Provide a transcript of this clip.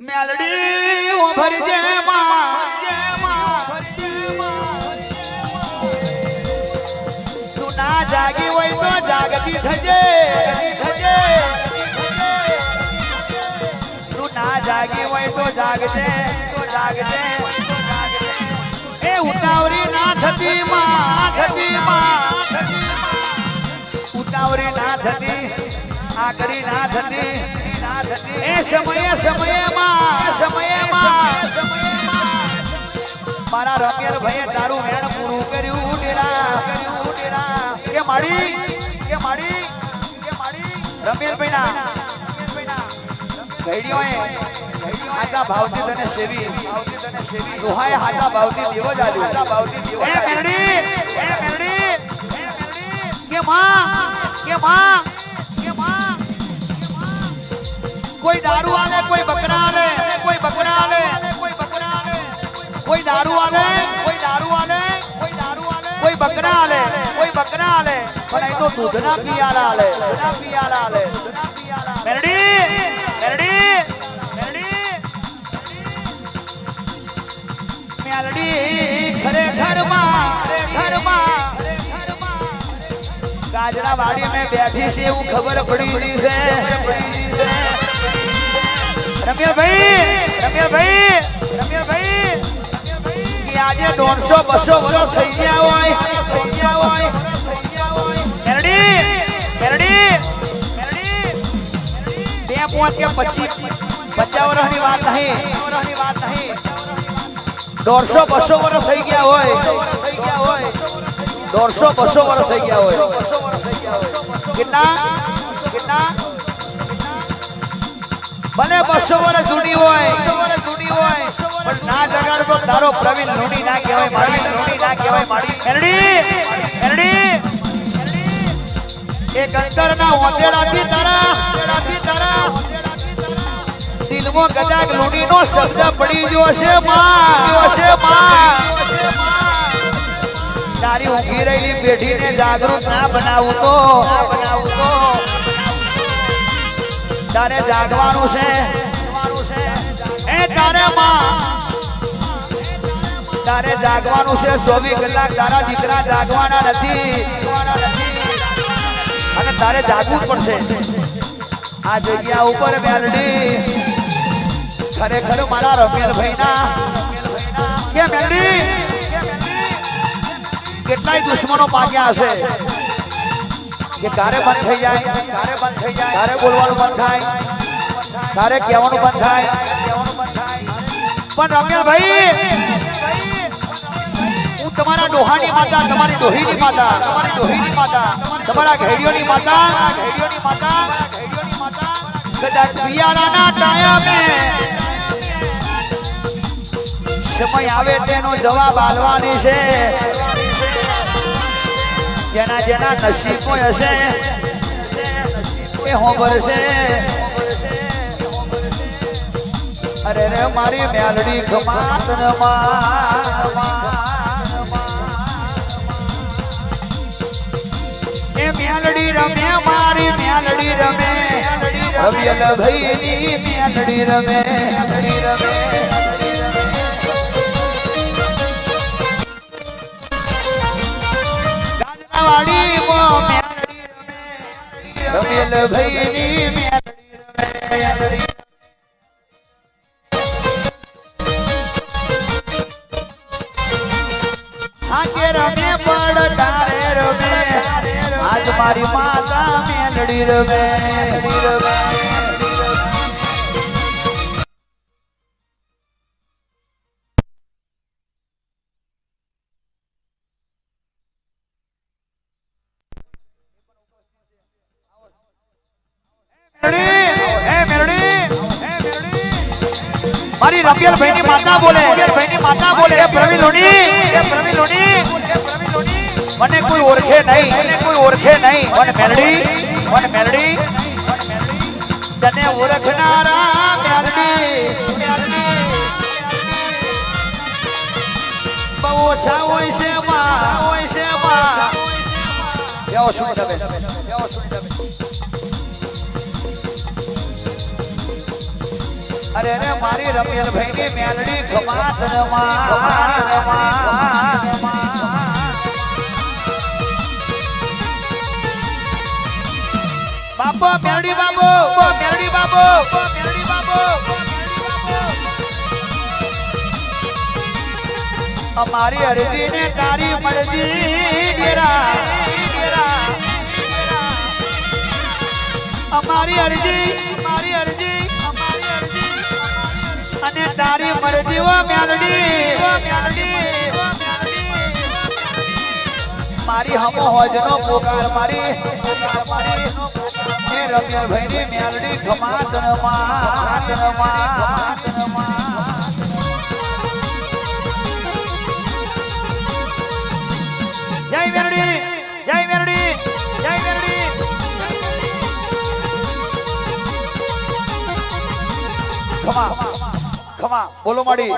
મેલડી જાગી હોય તો જાગતી થજે. થજે જાગી હોય તો જાગજે. તો જાગજે એ ઉતાવરી ના થતી માં થતી માં. ઉતાવરી ના થતી, આકરી ના થતી. એ સમયે સમયમાં સમયમાં મારા રમેલ ભાઈએ તારું વેણ પૂરું કર્યું ડેરા કે માડી કે માડી કે માડી રમેલ ભાઈના ઘડીઓએ આજા ભાવથી તને સેવી. ભાવથી તને સેવી દોહાએ હાજા ભાવથી દેવો જાજો હાજા ભાવથી દેવો એ મેરડી એ મેરડી. કે માં કે માં. કોઈ દારૂ આલે કોઈ બકરા આલે કોઈ બકરા આલે કોઈ બકરા આલે કોઈ દારૂ આલે કોઈ દારૂ આલે કોઈ દારૂ આલે કોઈ બકરા આલે કોઈ બકરા આલે પણ અહીં તો દૂધના પિયાલા આલે દૂધના પિયાલા આલે દૂધના પિયાલા મેરડી મેરડી મેરડી મેલડી ખરેખરમાં ખરેખરમાં ગાજરા વાડી મેં બેઠી છે એવું ખબર પડી રહી છે રમ્યાભાઈ રમ્યાભાઈ રમ્યાભાઈ આજે દોઢસો બસો વર્ષ થઈ ગયા હોય થઈ ગયા હોય મેરડી મેરડી બે પાંચ કે પચીસ નહીં વર્ષની વાત દોઢસો બસો વર્ષ થઈ ગયા હોય દોઢસો બસો વર્ષ થઈ ગયા હોય કેટલા કેટલા ભલે બસો વર્ષ જૂની હોય. ના તારો પ્રવીણ લોણી ના કહેવાય મારી. ના કહેવાય મારી તારા ઓતેડાથી તારા. દિલમાં કદાચ લોણીનો શબ્દ પડી ગયો છે માં. ગયો તારી ઊંઘી રહેલી પેઢીને જાગૃત ના બનાવું તો ના બનાવું તો. તારે જાગવાનું છે. એ તારે માં. તારે જાગવાનું છે. ચોવીસ કલાક તારા દીકરા જાગવાના નથી. અને તારે જાગવું જ પડશે. આ જગ્યા ઉપર મેલડી. ખરેખર મારા રમેલ ભાઈના કે મેલડી? કેટલાય દુશ્મનો પાક્યા હશે. કે કારે બંધ થઈ જાય કારે બંધ થઈ જાય કારે બોલવાનું બંધ થાય કારે કહેવાનું બંધ થાય. પણ રમ્યા ભાઈ, હું તમારા ડોહાની માતા, તમારી ડોહીની માતા, તમારી ડોહીની માતા, તમારા ઘેડિયોની માતા ઘેડિયોની માતા ઘેડિયોની માતા કદાચ પિયાળાના ટાયામે સમય આવે તેનો જવાબ આલવાની છે. જેના જેના નસીબો હશે, એ હોબર છે અરે રે મારી મેલડી ખમાત એ મેલડી રમે, મારી મેલડી રમે. રવિયલ ભાઈની મેલડી રમે મેલડી રમે. આજે રમે પડ આજ મારી માતા મેલડી રમે રમે. મારી રફિયલ ભાઈની માતા બોલે. રફિયલ ભાઈની માતા બોલે. પ્રવીણ લોણી એ પ્રવીણ લોણી મને કોઈ ઓળખે નહીં. મને કોઈ ઓળખે નહીં. મને મેલડી. મને મેલડી. તને ઓળખનારા મેલડી. બહુ ઓછા હોય છે માં. હોય છે માં. કેવો શું તમે? અરે અરે મારી રમેલ ભાઈ ની મેલડી ખમાત બાપો, મેલડી બાબો મેલડી બાબો મેલડી બાબો અમારી અરજી ને તારી મરજી ડેરા. અમારી અરજી અને તારી મરજી ઓ મેલડી. મારી હમો હોજનો પોકાર મારી. રમ્યા ભાઈ ની મેલડી ખમાતનમાં જય ખમા બોલો માડી.